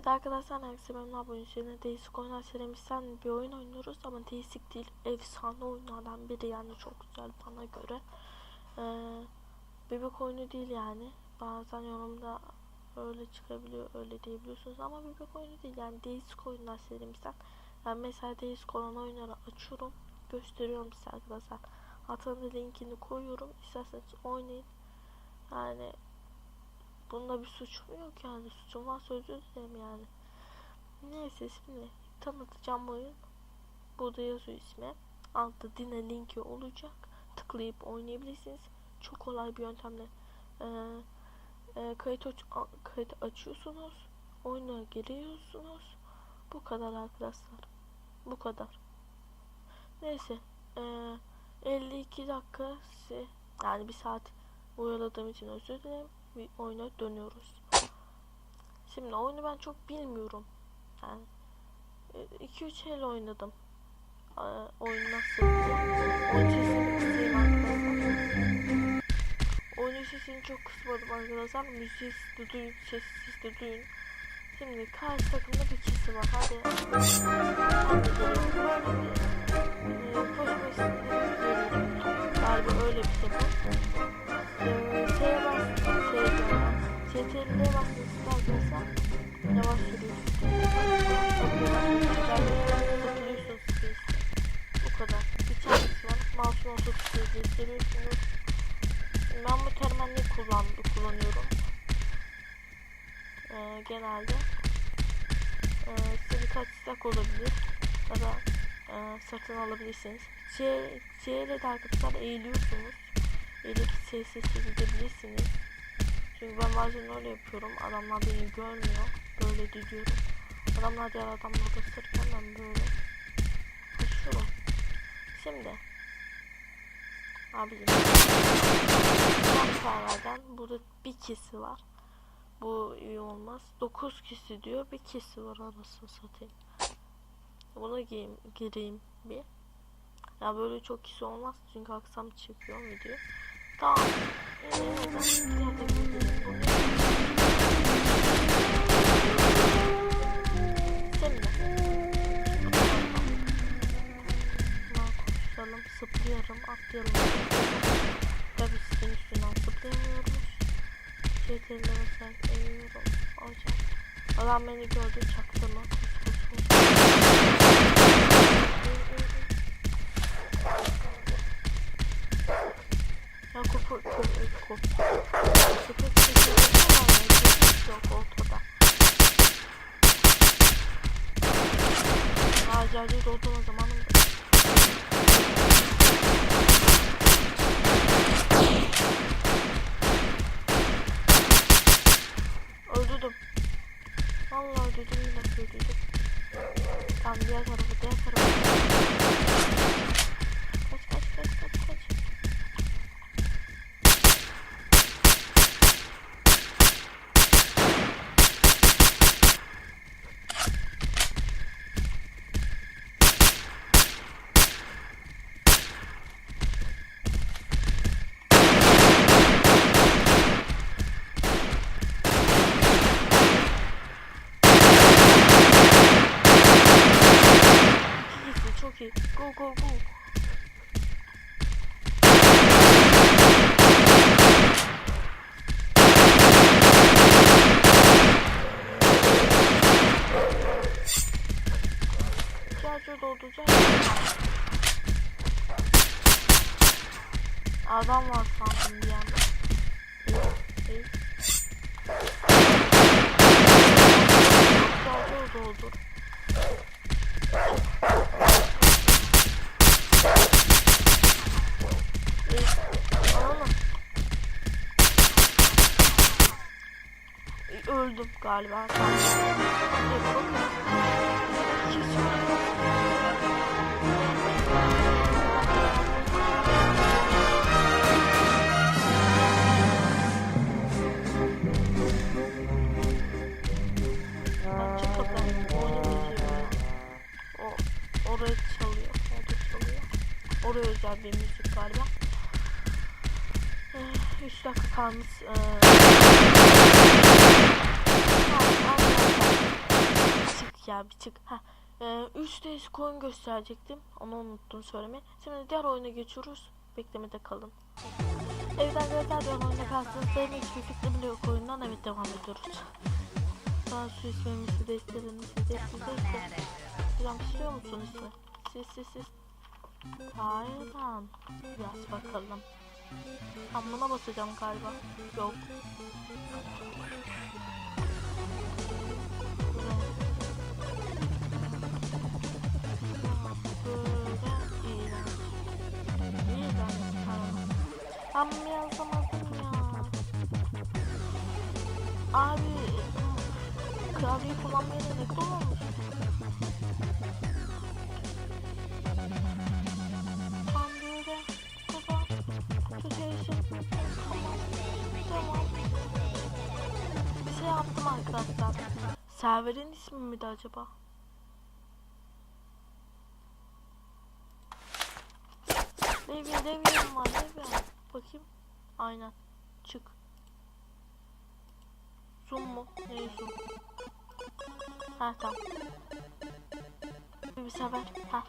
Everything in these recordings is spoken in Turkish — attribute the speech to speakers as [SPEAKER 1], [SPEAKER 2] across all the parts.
[SPEAKER 1] Evet arkadaşlar herkese memnun abone üzerine değişik oyunlar serimizden bir oyun oynuyoruz ama değişik değil efsane oyunlardan biri yani çok güzel bana göre. Ee, bebek oyunu değil yani bazen yorumda öyle çıkabiliyor öyle diyebiliyorsunuz ama bebek oyunu değil yani değişik oyunlar serimizden yani mesela değişik olan oyunları açıyorum gösteriyorum size arkadaşlar. Hatanın linkini koyuyorum isterseniz oynayın. Yani Bunda bir suçum yok yani. Suçum varsa özür dilerim yani. Neyse şimdi tanıtacağım oyun. Burada yazıyor ismi. Altta dine linki olacak. Tıklayıp oynayabilirsiniz. Çok kolay bir yöntemle ee, e, kayıt, kayıt açıyorsunuz. Oyuna giriyorsunuz. Bu kadar arkadaşlar. Bu kadar. Neyse. ee, 52 dakika yani bir saat oyaladığım için özür dilerim bir oyuna dönüyoruz. Şimdi oyunu ben çok bilmiyorum. Yani 2-3 el oynadım. Ee, oyun nasıl? Oyun sesini çok kısmadım arkadaşlar. Müziği siz de duyun, sesi siz de duyun. Şimdi karşı takımda bir kişi var. Hadi. Hadi gidelim. Böyle bir e, koşmasını görüyorum. Galiba öyle bir şey bu. Ee, CTRL'ye bastığınızda arkadaşlar yavaş yavaş zıplıyorsunuz siz. Bu kadar. Bir tanesi var. Mouse'un orta tuşuyla gösteriyorsunuz. Ben bu kullanıyorum. Ee, genelde. Ee, size birkaç istek olabilir. Ya da e, satın alabilirsiniz. C, C ile de arkadaşlar eğiliyorsunuz. Eğilip sessiz gidebilirsiniz. Çünkü ben bazen öyle yapıyorum. Adamlar beni görmüyor. Böyle gidiyorum. Adamlar diğer adamları ısırken ben böyle kaçıyorum. Şimdi abicim serverden burada bir kişi var. Bu iyi olmaz. 9 kişi diyor. Bir kişi var anasını satayım. Buna gireyim, gireyim bir. Ya böyle çok kişi olmaz çünkü aksam çıkıyor video. Buna konuşalım, sıplayalım, atlayalım. Tabii sizin üstünden sıplayamıyoruz. CTRL'e mesela eğiyorum. Hocam. Adam beni gördü İyi. Go go go. Sadece dolduracağım. Adam var sandım bir anda. İyi, iyi. Sadece doldur. Bitiriyor. O orayı çalıyor. Orada çalıyor. Oraya özel bir müzik galiba. 3 dakika kalmış. Ee... Tamam, arkadaşlar. Çık. Ha. Ee, 3 DS coin gösterecektim. Onu unuttum söylemeyi. Şimdi diğer oyuna geçiyoruz. Beklemede kalın. Evet arkadaşlar diğer oyuna kalsın. Benim hiçbir fikrim bile yok oyundan. Evet devam ediyoruz. Ben su ismimizi de istedim. Siz de siz de istedim. Hocam istiyor musun ismi? Siz siz siz. Hayır lan. Bakalım. Buna basacağım galiba. Yok. Böyle iğrenç. İğrenç. Tamam. Bunu yazamadım ya. Abi klavyeyi kullanmaya ne kullanmış? Ben böyle baba tutuyorsun. Tamam. Şey yaptım arkadaşlar. Serverin ismi miydi acaba? Devir devirim var devir. Bakayım. Aynen. Çık. Zoom mu? Neyi zoom? Ha tamam. Bir sefer. Ha.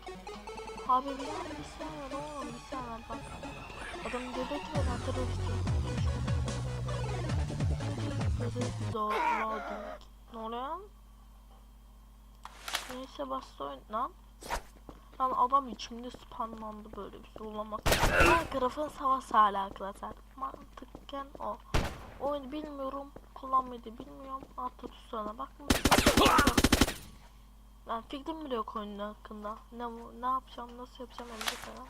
[SPEAKER 1] Abi bir sefer oğlum bir sefer bak. Adam göbek ve ben teröristim. Zorladım. Ne oluyor? Neyse bastı oyun lan. Lan adam içimde spamlandı böyle bir şey olamaz. Minecraft'ın savaş arkadaşlar. Mantıkken o. Oyunu bilmiyorum. Kullanmayı da bilmiyorum. Altta tutsana bakmışım. Ben fikrim bile yok oyunun hakkında. Ne ne yapacağım, nasıl yapacağım elimde falan.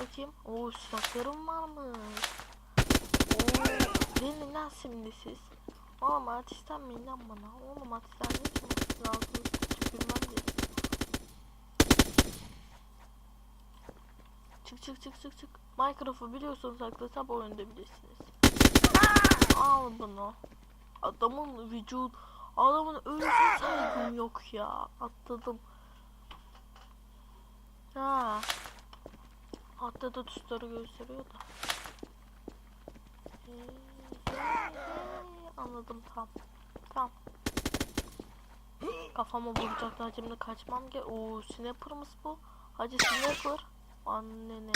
[SPEAKER 1] Bakayım. Oo silahlarım varmış. Oo, gelin lan şimdi siz. Oğlum artistten mi lan bana? Oğlum artistten değil mi? Lazım Çık çık çık çık çık. Minecraft'ı biliyorsanız arkadaşlar bu oyunda bilirsiniz. Al bunu. Adamın vücut adamın ölüsü saygım yok ya. Atladım. Ha. Hatta da tuşları gösteriyor da. Anladım tam. Tam. Kafama vuracaklar şimdi kaçmam ge. Oo snapper'ımız bu. Hacı snapper. Annene.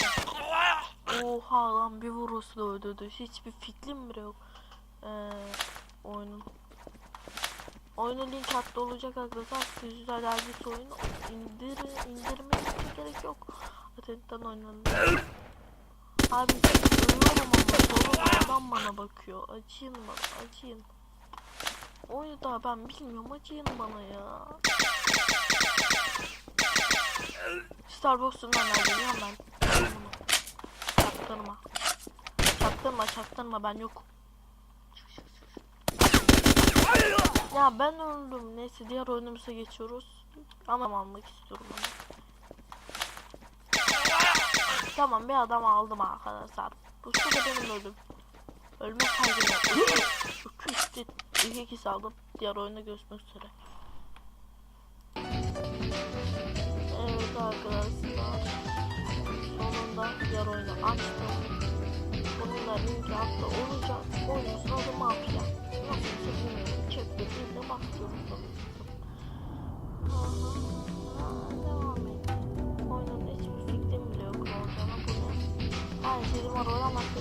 [SPEAKER 1] Oha lan bir vurursa da öldürdü. Hiçbir fikrim bile yok. Ee, oyunun. Oyunun link hatta olacak arkadaşlar. Güzel dergisi oyunu indir, indirmeye gerek yok. Atetten oynanın. Abi ölüyorum ama adam bana bakıyor. Acıyın bana acıyın. Oyunu daha ben bilmiyorum acıyın bana ya. Starbucks'un hemen geliyorum ben. Çaktırma. Çaktırma çaktırma ben yokum. Ya ben öldüm. Neyse diğer oyunumuza geçiyoruz. Ama almak istiyorum onu. Tamam bir adam aldım arkadaşlar. Bu şu da benim öldüm. Ölme kaygıyla. Öküz. İlk ikisi aldım. Diğer oyunda görüşmek üzere. Evet arkadaşlar. Sonunda diğer oyunu açtım. Bununla linki altta olacak. Oyunumuzun adı mafya. Nasıl bilmiyorum. Çekmediğinde bakıyorum sanırsın. Aha. Devam et. Oyunun hiçbir fikrim bile yok olacağına bu ne? Her şeyim var oynamak